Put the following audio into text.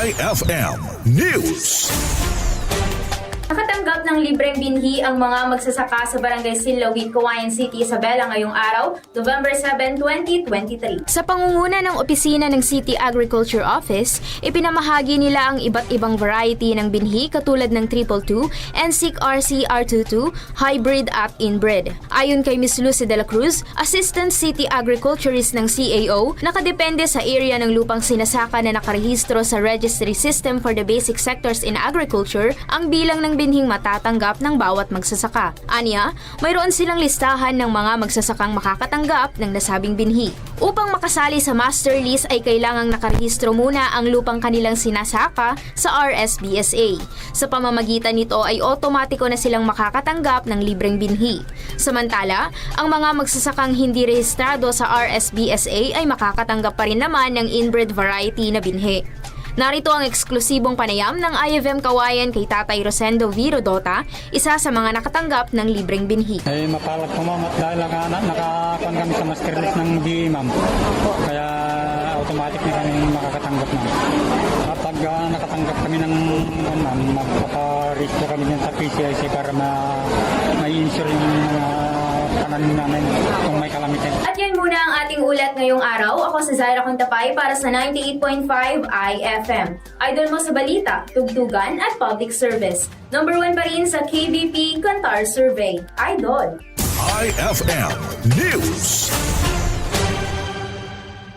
IFM News. Nakatanggap ng libreng binhi ang mga magsasaka sa Barangay Silawit, Kawayan City, Isabela ngayong araw, November 7, 2023. Sa pangunguna ng opisina ng City Agriculture Office, ipinamahagi nila ang iba't ibang variety ng binhi katulad ng 222 and SIC RC R22, hybrid at inbred. Ayon kay Ms. Lucy de la Cruz, Assistant City Agriculturist ng CAO, nakadepende sa area ng lupang sinasaka na nakarehistro sa Registry System for the Basic Sectors in Agriculture ang bilang ng binhing matatanggap ng bawat magsasaka. Anya, mayroon silang listahan ng mga magsasakang makakatanggap ng nasabing binhi. Upang makasali sa master lease ay kailangang nakarehistro muna ang lupang kanilang sinasaka sa RSBSA. Sa pamamagitan nito ay otomatiko na silang makakatanggap ng libreng binhi. Samantala, ang mga magsasakang hindi rehistrado sa RSBSA ay makakatanggap pa rin naman ng inbred variety na binhi. Narito ang eksklusibong panayam ng IFM Kawayan kay Tatay Rosendo Virodota, isa sa mga nakatanggap ng libreng binhi. Eh, mapalad po ma'am at dahil naka, na, nakakuan kami sa master list ng DA ma'am. Kaya automatic na kami makakatanggap ma'am. At pag ah, nakatanggap kami ng ma'am, magpaparegister kami din sa PCIC para ma, ma-insure yung mga pananim namin kung may kalamitin. At yan muna ang ating ulat ngayong araw. Ako si Zaira Contapay para sa 98.5 IFM. Idol mo sa balita, tugtugan at public service. Number 1 pa rin sa KBP Kantar Survey. Idol! IFM News.